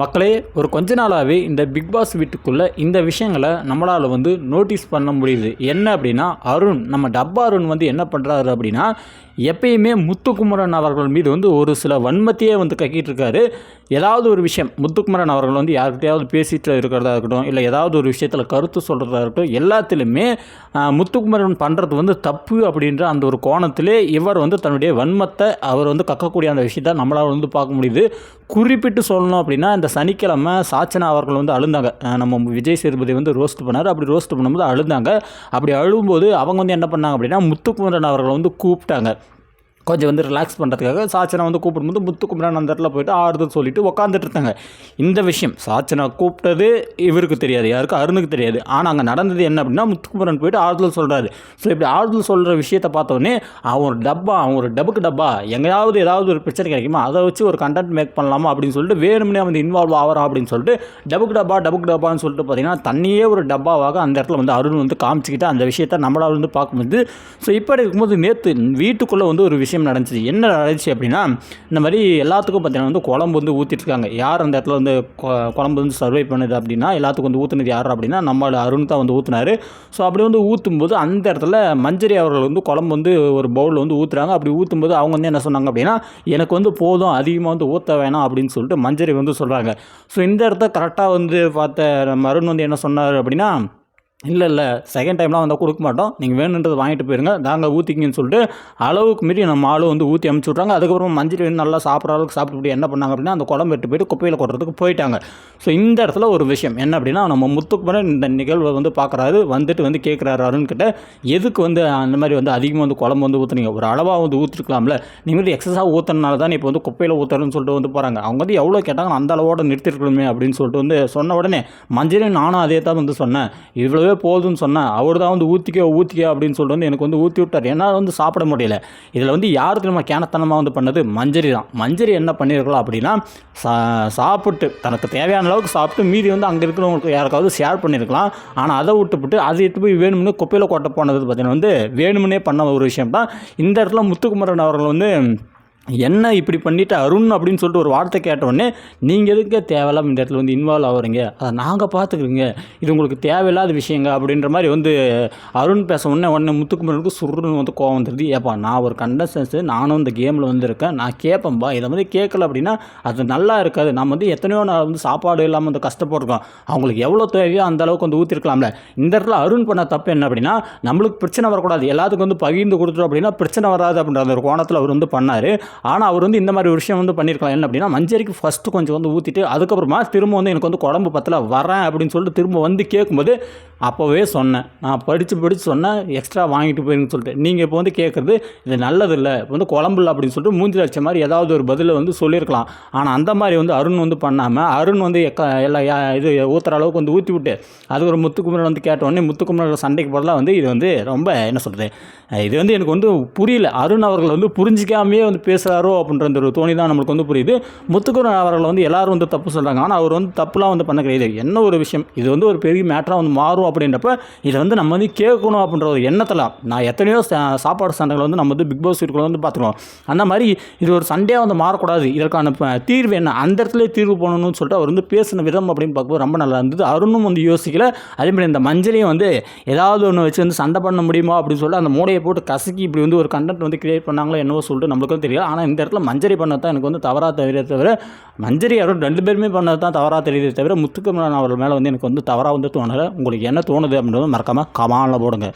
மக்களே ஒரு கொஞ்ச நாளாகவே இந்த பிக் பாஸ் வீட்டுக்குள்ளே இந்த விஷயங்களை நம்மளால் வந்து நோட்டீஸ் பண்ண முடியுது. என்ன அப்படின்னா அருண் நம்ம டப்பா அருண் வந்து என்ன பண்ணுறாரு அப்படின்னா எப்பயுமே முத்துக்குமரன் அவர்கள் மீது வந்து ஒரு சில வன்மத்தையே வந்து கக்கிட்டு இருக்காரு. ஏதாவது ஒரு விஷயம் முத்துக்குமரன் அவர்கள் வந்து யார்கிட்டையாவது பேசிகிட்டு இருக்கிறதா இருக்கட்டும் இல்லை ஏதாவது ஒரு விஷயத்தில் கருத்து சொல்கிறதா இருக்கட்டும் எல்லாத்துலேயுமே முத்துக்குமரன் பண்ணுறது வந்து தப்பு அப்படின்ற அந்த ஒரு கோணத்திலே இவர் வந்து தன்னுடைய வன்மத்தை அவர் வந்து கக்கக்கூடிய அந்த விஷயத்தை நம்மளால் வந்து பார்க்க முடியுது. குறிப்பிட்டு சொல்லணும் அப்படின்னா இந்த சனிக்கிழமை சாச்சனா அவர்கள் வந்து அழுந்தாங்க. நம்ம விஜய் சேதுபதி வந்து ரோஸ்ட் பண்ணார். அப்படி ரோஸ்ட் பண்ணும்போது அழுந்தாங்க. அப்படி அழும்போது அவங்க வந்து என்ன பண்ணாங்க அப்படின்னா முத்துக்குமரன் அவர்களை வந்து கூப்பிட்டாங்க. கொஞ்சம் வந்து ரிலாக்ஸ் பண்ணுறதுக்காக சாச்சனா வந்து கூப்பிடும்போது முத்து குமரன் அந்த இடத்துல போயிட்டு ஆறுதல் சொல்லிட்டு உட்காந்துட்டு இருந்தாங்க. இந்த விஷயம் சாச்சனா கூப்பிட்டது இவருக்கு தெரியாது யாருக்கு அருணுக்கு தெரியாது. ஆனால் அங்கே நடந்தது என்ன அப்படின்னா முத்துக்குமரன் போயிட்டு ஆறுதல் சொல்கிறாரு ஸோ இப்படி ஆறுதல் சொல்கிற விஷயத்தை பார்த்தோன்னே அவன் ஒரு டப்பா அவன் ஒரு டப்புக்கு டப்பா எங்கேயாவது ஏதாவது ஒரு பிரச்சனை கிடைக்குமா? அதை வச்சு ஒரு கண்டென்ட் மேக் பண்ணலாமா? அப்படின்னு சொல்லிட்டு வேணும்னே வந்து இன்வால்வ் ஆகிறான் அப்படின்னு சொல்லிட்டு டபுக்கு டப்பா டபுக்கு டப்பான்னு சொல்லிட்டு பார்த்தீங்கன்னா தண்ணியே ஒரு டப்பாவாக அந்த இடத்துல வந்து அருண் வந்து காமிச்சிக்கிட்டு அந்த விஷயத்தை நம்மளால் வந்து பார்க்கும்போது ஸோ இப்போ இருக்கும்போது நேற்று வீட்டுக்குள்ளே வந்து ஒரு விஷயம் நடந்துச்சு. என்ன நடந்துச்சு அப்படின்னா இந்த மாதிரி எல்லாத்துக்கும் பார்த்தீங்கன்னா வந்து குழம்பு வந்து ஊற்றிட்டு இருக்காங்க யார் அந்த இடத்துல வந்து குழம்பு வந்து சர்வை பண்ணுது அப்படின்னா எல்லாத்துக்கும் வந்து ஊற்றுனது யார் அப்படின்னா நம்ம அருண் தான் வந்து ஊற்றுனாரு ஸோ அப்படி வந்து ஊற்றும்போது அந்த இடத்துல மஞ்சரி அவர்கள் வந்து குழம்பு வந்து ஒரு பவுலில் வந்து ஊற்றுறாங்க அப்படி ஊற்றும்போது அவங்க வந்து என்ன சொன்னாங்க அப்படின்னா எனக்கு வந்து போதும் அதிகமாக வந்து ஊற்ற வேணாம் அப்படின்னு சொல்லிட்டு மஞ்சரி வந்து சொல்கிறாங்க ஸோ இந்த இடத்த கரெக்டாக வந்து பார்த்த நம்ம அருண் வந்து என்ன சொன்னார் அப்படின்னா இல்லை இல்லை. செகண்ட் டைம்லாம் வந்தால் கொடுக்க மாட்டோம். நீங்கள் வேணுன்றது வாங்கிட்டு போயிருங்க. நாங்கள் ஊற்றிக்கிங்கன்னு சொல்லிட்டு அளவுக்கு மீறி நம்ம ஆளும் வந்து ஊற்றி அமுச்சு விட்றாங்க. அதுக்கப்புறம் மஞ்சள் வந்து நல்லா சாப்பிட்ற அளவுக்கு சாப்பிட்டு என்ன பண்ணாங்க அப்படின்னா அந்த குழம்பு எட்டு போயிட்டு குப்பையில் கொட்டுறதுக்கு போயிட்டாங்க. ஸோ இந்த இடத்துல ஒரு விஷயம். என்ன அப்படின்னா நம்ம முத்துக்குமரன் இந்த நிகழ்வை வந்து பார்க்குறாரு. வந்துட்டு வந்து கேட்குறாரு அருண் கிட்ட எதுக்கு வந்து அந்த மாதிரி வந்து அதிகமாக வந்து குழம்பு வந்து ஊற்றுனீங்க ஒரு அளவாக வந்து ஊற்றிருக்கலாம்ல நீங்கள் வந்து எக்ஸஸாக ஊற்றுறதுனால தான் இப்போ வந்து குப்பையில் ஊற்றுறதுன்னு சொல்லிட்டு வந்து போகிறாங்க அவங்க வந்து எவ்வளோ கேட்டாங்க அந்த அளவோட நிறுத்திருக்கணுமே அப்படின்னு சொல்லிட்டு வந்து சொன்ன உடனே மஞ்சளையும் நானும் அதே தான் வந்து சொன்னேன். இவ்வளோ அதுவே போதும்னு சொன்னேன் அவர் தான் வந்து ஊற்றிக்கோ ஊற்றிக்கோ அப்படின்னு சொல்லிட்டு வந்து எனக்கு வந்து ஊற்றி விட்டார். என்னால் வந்து சாப்பிட முடியல. இதில் வந்து யார் நம்ம கேனத்தனமாக வந்து பண்ணது? மஞ்சரி தான். மஞ்சரி என்ன பண்ணியிருக்கலாம் அப்படின்னா சா சாப்பிட்டு தனக்கு தேவையான அளவுக்கு சாப்பிட்டு மீதி வந்து அங்கே இருக்கிறவங்களுக்கு யாருக்காவது ஷேர் பண்ணியிருக்கலாம் ஆனால் அதை விட்டுவிட்டு அதை எடுத்து போய் வேணும்னு குப்பையில் கொட்ட போனது பார்த்தீங்கன்னா வந்து வேணும்னே பண்ண ஒரு விஷயம் தான் இந்த இடத்துல முத்துக்குமரன் அவர்கள் வந்து என்ன இப்படி பண்ணிவிட்டு அருண் அப்படின்னு சொல்லிட்டு ஒரு வார்த்தை கேட்டவுடனே நீங்கள் எதுக்கு தேவையில்லாம இந்த இடத்துல வந்து இன்வால்வ் ஆகுறீங்க? அதை நாங்கள் பார்த்துக்குறீங்க இது உங்களுக்கு தேவையில்லாத விஷயங்க. அப்படின்ற மாதிரி வந்து அருண் பேச உடனே உடனே முத்துக்குமரனுக்கு சுருன்னு வந்து கோவம் வந்துடுது ஏப்பா நான் ஒரு கண்டஸ்டன்ஸு நானும் இந்த கேமில் வந்திருக்கேன். நான் கேட்பேன்பா இதை வந்து கேட்கல அப்படின்னா அது நல்லா இருக்காது. நம்ம வந்து எத்தனையோ நாள் வந்து சாப்பாடு இல்லாமல் வந்து கஷ்டப்பட்டிருக்கோம். அவங்களுக்கு எவ்வளோ தேவையோ அந்த அளவுக்கு வந்து ஊற்றிருக்கலாம்ல இந்த இடத்துல அருண் பண்ண தப்பு என்ன அப்படின்னா நம்மளுக்கு பிரச்சனை வரக்கூடாது. எல்லாத்துக்கும் வந்து பகிர்ந்து கொடுத்துரும் அப்படின்னா பிரச்சனை வராது அப்படின்ற அந்த ஒரு கோணத்தில் அவர் வந்து பண்ணார். ஆனால் அவர் வந்து இந்த மாதிரி ஒரு விஷயம் வந்து பண்ணியிருக்கலாம் என்ன அப்படின்னா மஞ்சரிக்கு ஃபஸ்ட்டு கொஞ்சம் வந்து ஊற்றிட்டு அதுக்கப்புறமா திரும்ப வந்து எனக்கு வந்து குழம்பு பத்தில் வரேன் அப்படின்னு சொல்லிட்டு திரும்ப வந்து கேட்கும்போது அப்போவே சொன்னேன். நான் படித்து படித்து சொன்னேன் எக்ஸ்ட்ரா வாங்கிட்டு போயிருன்னு சொல்லிட்டு. நீங்கள் இப்போ வந்து கேட்குறது இது நல்லதில்லை இப்போ வந்து குழம்பு இல்லை அப்படின்னு சொல்லிட்டு மூஞ்சி அடித்த மாதிரி ஏதாவது ஒரு பதிலை வந்து சொல்லியிருக்கலாம் ஆனால் அந்த மாதிரி வந்து அருண் வந்து பண்ணாமல் அருண் வந்து எக்க எல்லா இது ஊற்றுற அளவுக்கு வந்து ஊற்றி விட்டு அது ஒரு முத்துக்குமரன் வந்து கேட்ட உடனே முத்துக்குமரன் சண்டைக்கு போடலாம் வந்து இது வந்து ரொம்ப என்ன சொல்கிறது இது வந்து எனக்கு வந்து புரியல. அருண் அவர்கள் வந்து புரிஞ்சிக்காமையே வந்து பேசுகிறாரோ அப்படின்ற அந்த ஒரு தோணி தான் நம்மளுக்கு வந்து புரியுது. முத்துக்குமரன் அவர்கள் வந்து எல்லாரும் வந்து தப்பு சொல்கிறாங்க ஆனால் அவர் வந்து தப்புலாம் வந்து பண்ண கிடையாது. என்ன ஒரு விஷயம்? இது வந்து ஒரு பெரிய மேட்டராக வந்து மாறும் அப்படின்றப்ப இதை வந்து நம்ம வந்து கேட்கணும் அப்படின்ற ஒரு எண்ணத்தில் நான் எத்தனையோ சாப்பாடு சண்டைகளை வந்து நம்ம வந்து பிக் பாஸ் வீட்டுக்குள்ள வந்து பார்த்துருவோம் அந்த மாதிரி இது ஒரு சண்டையாக வந்து மாறக்கூடாது. இதற்கான தீர்வு என்ன? அந்த இடத்துல தீர்வு பண்ணணும்னு சொல்லிட்டு அவர் வந்து பேசின விதம் அப்படின்னு பார்க்கும்போது ரொம்ப நல்லா இருந்தது. அருணும் வந்து யோசிக்கல. அதே மாதிரி இந்த மஞ்சளையும் வந்து ஏதாவது ஒன்று வச்சு வந்து சண்டை பண்ண முடியுமா அப்படின்னு சொல்லிட்டு அந்த மூடையை போட்டு கசக்கி இப்படி வந்து ஒரு கண்டென்ட் வந்து கிரியேட் பண்ணாங்களோ என்னவோ சொல்லிட்டு நம்மளுக்கும் தெரியல. ஆனால் இந்த இடத்துல மஞ்சரி பண்ணது தான் எனக்கு வந்து தவறாக தவிர தவிர மஞ்சரி அவரும் ரெண்டு பேருமே பண்ணது தான் தவறாக தெரியுதே தவிர முத்துக்குமரன் அவர்கள் மேலே வந்து எனக்கு வந்து தவறாக வந்து தோணலை. உங்களுக்கு என்ன தோணுது அப்படின்றது மறக்காமல் கமாலில் போடுங்க.